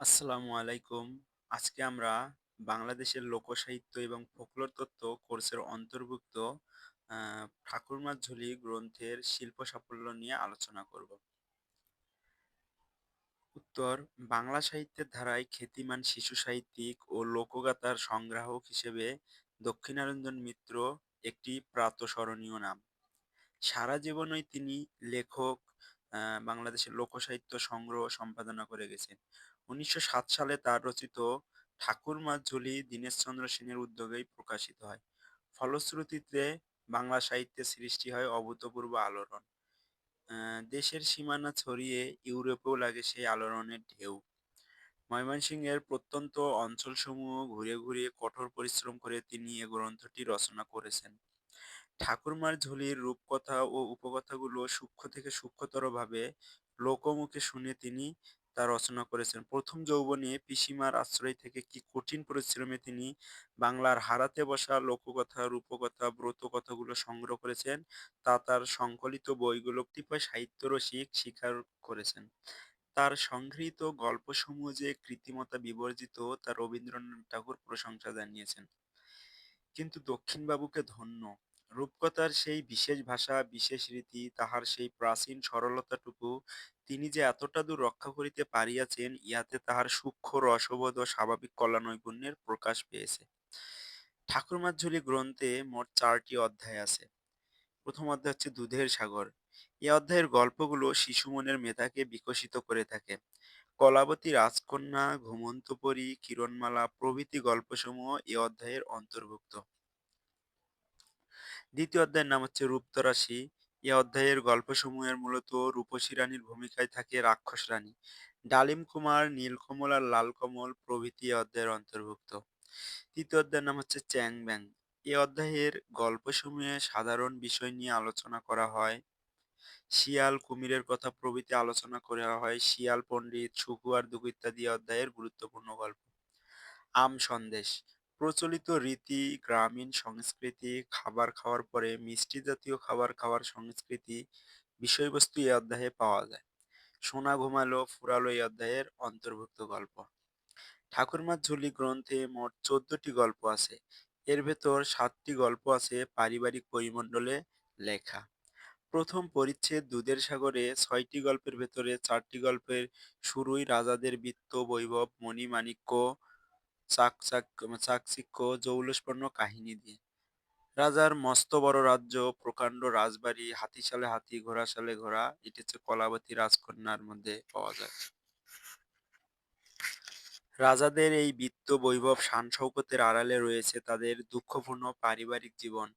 আসসালামু আলাইকুম। আজকে আমরা বাংলাদেশের লোকসাহিত্য এবং ফোকলোর তত্ত্ব কোর্সের অন্তর্ভুক্ত ঠাকুরমার ঝুলি গ্রন্থের শিল্প সাফল্য নিয়ে আলোচনা করব। উত্তর বাংলা সাহিত্যের ধারায় খ্যাতিমান শিশু সাহিত্যিক ও লোকগাতার সংগ্রাহক হিসেবে দক্ষিণারঞ্জন মিত্র একটি প্রাতঃস্মরণীয় নাম। সারা জীবনই তিনি লেখক, বাংলাদেশের লোকসাহিত্য সংগ্রহ সম্পাদনা করে গেছেন। ১৯০৭ সালে তার রচিত ঠাকুরমার ঝুলি দীনেশচন্দ্র সেনের উদ্যোগেই প্রকাশিত হয়। ফলশ্রুতিতে বাংলা সাহিত্যে সৃষ্টি হয় অভূতপূর্ব আলোড়ন। দেশের সীমানা ছড়িয়ে ইউরোপেও লাগে সেই আলোড়নের ঢেউ। ময়মনসিংহের প্রত্যন্ত অঞ্চলসমূহ ঘুরে, ঘুরে কঠোর পরিশ্রম করে তিনি এ গ্রন্থটি রচনা করেছেন। ঠাকুরমার ঝুলির রূপকথা ও উপকথাগুলো সূক্ষ্ম থেকে সূক্ষ্মতরভাবে লোকমুখে শুনে তিনি তা রচনা করেছেন। প্রথম যৌবনে পিসিমার আশ্রয় থেকে কি কঠিন পরিশ্রমে তিনি বাংলার হারাতে বসা লোককথা, রূপকথা, ব্রতকথাগুলো সংগ্রহ করেছেন, তা তার সংকলিত বইগুলো কতিপয় সাহিত্যরসিক স্বীকার করেছেন। তার সংগৃহীত গল্পসমূহ যে কৃত্রিমতা বিবর্জিত তা রবীন্দ্রনাথ ঠাকুর প্রশংসা জানিয়েছেন। কিন্তু দক্ষিণবাবুকে ধন্য। রূপকথার সেই বিশেষ ভাষা, বিশেষ রীতি, তাহার সেই প্রাচীন সরলতাটুকু তিনি যে এতটা দূর রক্ষা করিতে পারিয়াছেন, ইহাতে তাহার সূক্ষ্ম রসবোধ ও স্বাভাবিক কলা নৈপুণ্যের প্রকাশ পেয়েছে। ঠাকুরমার ঝুলি গ্রন্থে মোট চারটি অধ্যায় আছে। প্রথম অধ্যায় হচ্ছে দুধের সাগর। এ অধ্যায়ের গল্পগুলো শিশু মনের মেধাকে বিকশিত করে থাকে। কলাবতী রাজকন্যা, ঘুমন্তপরী, কিরণমালা প্রভৃতি গল্পসমূহ এ অধ্যায়ের অন্তর্ভুক্ত। দ্বিতীয় অধ্যায়ের নাম হচ্ছে রূপতরাশি। এ অধ্যায়ের গল্পসমূহের মূলত রূপসী রানীর ভূমিকায় থাকে রাক্ষস রানী। ডালিম কুমার, নীলকমল আর লালকমল প্রভৃতি অধ্যায়ের অন্তর্ভুক্ত। তৃতীয় অধ্যায়ের নাম হচ্ছে চ্যাং ব্যাং। এ অধ্যায়ের গল্পসমূহে সাধারণ বিষয় নিয়ে আলোচনা করা হয়। শিয়াল, কুমিরের কথা প্রভৃতি আলোচনা করা হয়। শিয়াল পণ্ডিত, সুকু আর দুকু ইত্যাদি অধ্যায়ের গুরুত্বপূর্ণ গল্প। আম সন্দেশ প্রচলিত রীতি, গ্রামীণ সংস্কৃতি, খাবার খাওয়ার পরে মিষ্টি জাতীয় খাবার খাওয়ার সংস্কৃতি বিষয়বস্তু এই অধ্যায়ে পাওয়া যায়। সোনা ঘুমালো, ফুরালো এই অধ্যায়ের অন্তর্ভুক্ত গল্প। ঠাকুরমার ঝুলি গ্রন্থে মোট চোদ্দটি গল্প আছে। এর ভেতর সাতটি গল্প আছে পারিবারিক পরিমণ্ডলে লেখা। প্রথম পরিচ্ছেদ দুধের সাগরে ছয়টি গল্পের ভেতরে চারটি গল্পের শুরুই রাজাদের বিত্ত, বৈভব, মণি-মাণিক্য, চাকচাক চাকচিক্য, জৌলুসপূর্ণ কাহিনী দিয়ে। রাজার মস্ত বড় রাজ্য, প্রকাণ্ড রাজবাড়ি, হাতি, ঘোড়া, এটি হচ্ছে কলাবতী রাজকন্যার মধ্যে পাওয়া যায়। রাজাদের এই বিত্ত, বৈভব, শান-শৌকতের আড়ালে রয়েছে তাদের দুঃখপূর্ণ পারিবারিক জীবন।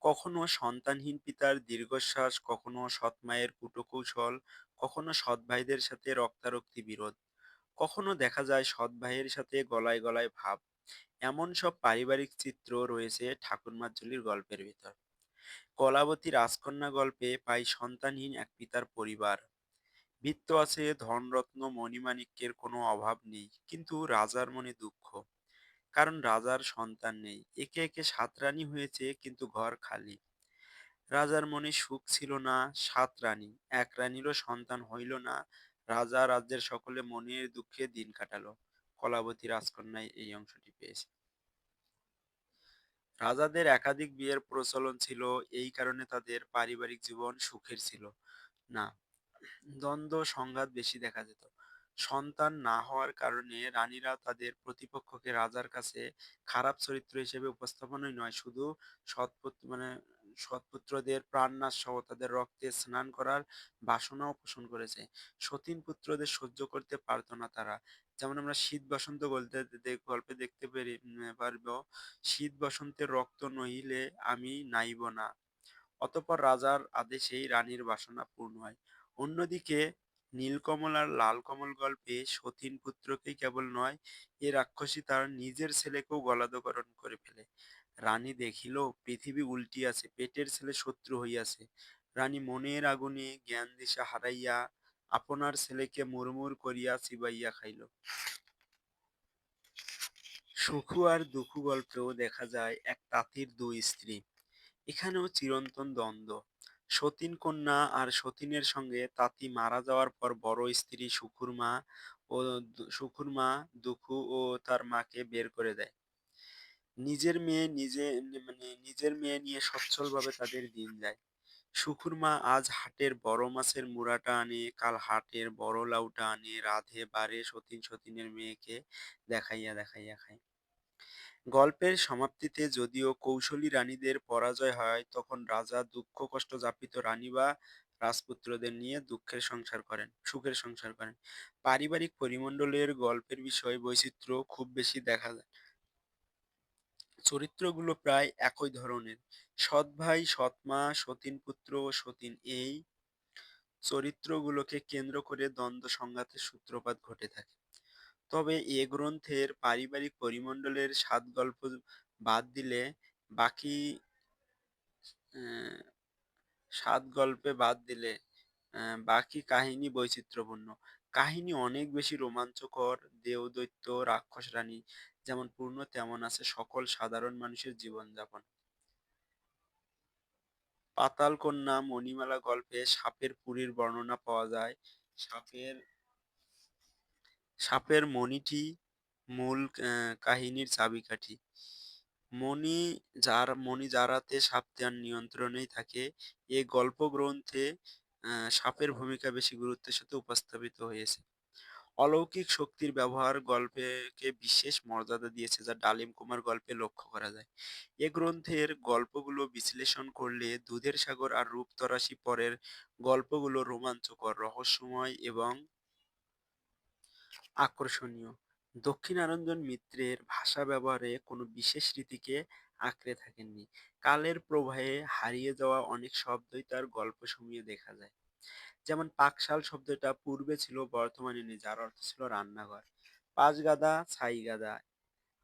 কখনো সন্তানহীন পিতার দীর্ঘশ্বাস, কখনো সৎ মায়ের কুটকৌশল কখনো সৎ ভাইদের সাথে রক্তারক্তি বিরোধ, কখনো দেখা যায় সৎ ভাইয়ের সাথে গলায় গলায় ভাব। এমন সব পারিবারিক চিত্র রয়েছে ঠাকুরমার ঝুলির গল্পের ভিতর। কলাবতী রাজকন্যা গল্পে পাই সন্তানহীন এক পিতার পরিবার। বৃত্ত আছে, ধনরত্ন, মণিমাণিক্যের কোনো অভাব নেই, কিন্তু রাজার মনে দুঃখ। কারণ রাজার সন্তান নেই। একে একে সাত রানী হয়েছে, কিন্তু ঘর খালি। রাজার মনে সুখ ছিল না, সাত রানী, এক রানীরও সন্তান হইল না। রাজা রাজ্যের সকলে মনের দুঃখে দিন কাটালো। কলাবতী রাজকন্যায় এই অংশটি পেয়েছে। রাজাদের একাধিক বিয়ের প্রচলন ছিল, এই কারণে তাদের পারিবারিক জীবন সুখের ছিল না। দ্বন্দ্ব, সংঘাত বেশি দেখা যেত। সন্তান না হওয়ার কারণে রানীরা তাদের প্রতিপক্ষকে রাজার কাছে খারাপ চরিত্র হিসেবে উপস্থাপনই নয়, শুধু সৎপুত্র মানে সৎপুত্রদের প্রাণনাশ সহ তাদের রক্তে স্নান করার বাসনাও পোষণ করেছে। সতীন পুত্রদের সহ্য করতে পারত না তারা। যেমন আমরা শীত বসন্ত বলতে গল্পে দেখতে পেরি পারব, শীত বসন্তের রক্ত নহিলে আমি নাইব না অতপর রাজার আদেশেই রানীর বাসনা পূর্ণ হয় অন্যদিকে নীলকমল আর লালকমল গল্পে সতীন পুত্রকেই কেবল নয়, এ রাক্ষসী তার নিজের ছেলেকেও গলাদকরণ করে ফেলে রানী দেখিল, পৃথিবী উল্টিয়াছে পেটের ছেলে শত্রু হইয়াছে। রানী মনের আগুনে জ্ঞান দিশা হারাইয়া আপনার ছেলেকে মুড়মুড় করিয়া চিবাইয়া খাইল। সুখু আর দুঃখু গল্পেও দেখা যায়, এক তাঁতির দুই স্ত্রী। এখানেও চিরন্তন দ্বন্দ্ব। সতীন কন্যা আর সতীনের সঙ্গে তাঁতি মারা যাওয়ার পর বড় স্ত্রী সুখুর মা ও সুখুর মা দুখু ও তার মাকে বের করে দেয়। নিজের মেয়ে নিজে মানে নিজের মেয়ে নিয়ে সচ্ছলভাবে তাদের দিন যায়। সুখুর মা আজ হাটের বড় মাছের মুড়াটা আনে, কাল হাটের বড় লাউটা আনে, রাঁধে বাড়ে সতিন সতিনের মেয়েকে দেখাইয়া দেখাইয়া খায়। গল্পের সমাপ্তিতে যদিও কৌশলী রানীদের পরাজয় হয়, তখন রাজা দুঃখ কষ্ট যাপিত রানী বা রাজপুত্রদের নিয়ে দুঃখের সংসার করেন, সুখের সংসার করেন। পারিবারিক পরিমণ্ডলের গল্পের বিষয় বৈচিত্র্য খুব বেশি দেখা যায়। চরিত্রগুলো প্রায় একই ধরনের। সৎ ভাই, সৎ মা, সতীন পুত্র ও সতীন এই চরিত্রগুলোকে কেন্দ্র করে দ্বন্দ্ব সংঘাতের সূত্রপাত ঘটে থাকে। তবে এ গ্রন্থের পারিবারিক পরিমণ্ডলের সাত গল্প বাদ দিলে বাকি সাত গল্পে বাদ দিলে বাকি কাহিনী বৈচিত্র্যপূর্ণ। কাহিনী অনেক বেশি রোমাঞ্চকর, দেবদৈত্য, রাক্ষস রানী যেমন পূর্ণ, তেমন আছে সকল সাধারণ মানুষের জীবনযাপন। পাতাল কন্যা মণিমেলা গল্পে সাপের পুরীর বর্ণনা পাওয়া যায়। সাপের সাপের মণিটি মূল কাহিনীর চাবিকাঠি। মণি যার মণি যার হাতে সাপ তার নিয়ন্ত্রণেই থাকে। এ গল্প গ্রন্থে সাপের ভূমিকা বেশি গুরুত্বের সাথে উপস্থাপিত হয়েছে। অলৌকিক শক্তির ব্যবহার গল্পকে বিশেষ মর্যাদা দিয়েছে যা ডালিম কুমার গল্পে লক্ষ্য করা যায়। এ গ্রন্থের গল্পগুলো বিশ্লেষণ করলে দুধের সাগর আর রূপতরাশি পরের গল্পগুলো রোমাঞ্চকর, রহস্যময় এবং আকর্ষণীয়। দক্ষিণারঞ্জন মিত্রের ভাষা ব্যবহারে কোনো বিশেষ রীতিকে আঁকড়ে থাকেননি। কালের প্রবাহে হারিয়ে যাওয়া অনেক শব্দই তার গল্প গল্পসমূহে দেখা যায়। যেমন পাকশাল শব্দটা পূর্বে ছিল বর্তমানে নেই যার অর্থ ছিল রান্নাঘর। পাঁচ গাদা ছাই গাদা।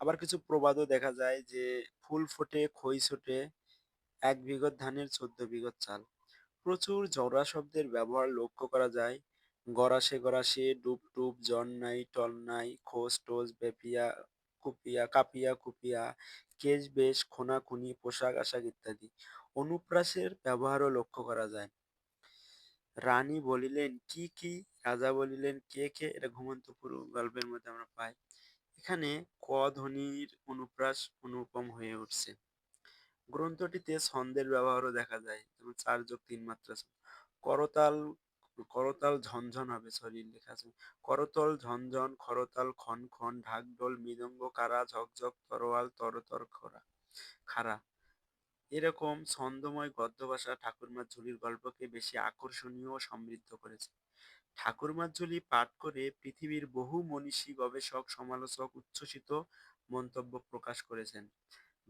আবার কিছু প্রবাদও দেখা যায় যে ফুল ফোটে খই ছোটে এক বিঘত ধানের চোদ্দ বিঘত চাল। প্রচুর জড়া শব্দের ব্যবহার লক্ষ্য করা যায়। গরাসে গরাসে, ডুব ডুব, জন নাই, টল নাই, খোঁজ টোজ, বেপিয়া কুপিয়া, কাপিয়া কুপিয়া, কেশ বেশ, খোনাখুনি, পোশাক আশাক ইত্যাদি। অনুপ্রাসের ব্যবহারও লক্ষ্য করা যায়। রানী বলিলেন কি কি, রাজা বলিলেন কে কে, এটা ঘুমন্তপুর গল্পের মধ্যে আমরা পাই। এখানে ক ধ্বনির অনুপ্রাস অনুপম হয়ে উঠছে। গ্রন্থটিতে ছন্দের ব্যবহারও দেখা যায় যেমন চার যোগ তিন মাত্রা করতাল করতাল ঝনঝন হবে সরি লেখা আছে। করতল ঝনঝন খরতাল খন খন ঢাকঢোল মৃদঙ্গ কারা ঝকঝক তরোয়াল তরতর খরা। খাড়া এরকম ছন্দময় গদ্য ভাষা ঠাকুরমার ঝুলির গল্পকে বেশি আকর্ষণীয় ও সমৃদ্ধ করেছে। ঠাকুরমার ঝুলি পাঠ করে পৃথিবীর বহু মনীষী, গবেষক, সমালোচক উচ্ছ্বসিত মন্তব্য প্রকাশ করেছেন।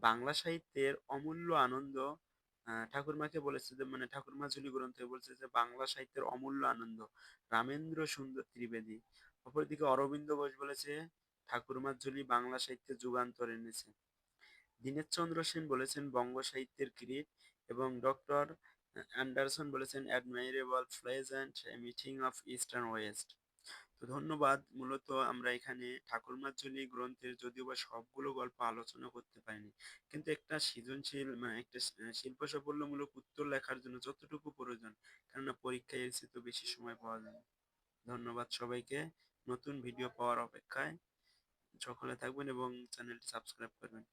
বাংলা সাহিত্যের অমূল্য আনন্দ ঠাকুরমাকে বলেছে যে মানে ঠাকুরমা ঝুলি গ্রন্থে বলছে যে, বাংলা সাহিত্যের অমূল্য আনন্দ। রামেন্দ্র সুন্দর ত্রিবেদী। অপরদিকে অরবিন্দ ঘোষ বলেছে, ঠাকুরমার ঝুলি বাংলা সাহিত্যে যুগান্তর এনেছে। দীনেশচন্দ্র সেন বলেছেন বঙ্গ সাহিত্যের কিরিট এবং ডক্টর অ্যান্ডারসন বলেছেন admirable pleasant meeting of eastern west. তো ধন্যবাদ, মূলত আমরা এখানে ঠাকুরমার ঝুলি গ্রন্থের যদিও বা সবগুলো গল্প আলোচনা করতে পারিনি, কিন্তু একটা সৃজনশীল মানে একটা শিল্প সাফল্যমূলক উত্তর লেখার জন্য যতটুকু প্রয়োজন, কেননা পরীক্ষায় এসে তো বেশি সময় পাওয়া যায় ধন্যবাদ সবাইকে, নতুন ভিডিও পাওয়ার অপেক্ষায় সকলে থাকবেন এবং চ্যানেলটি সাবস্ক্রাইব করবেন।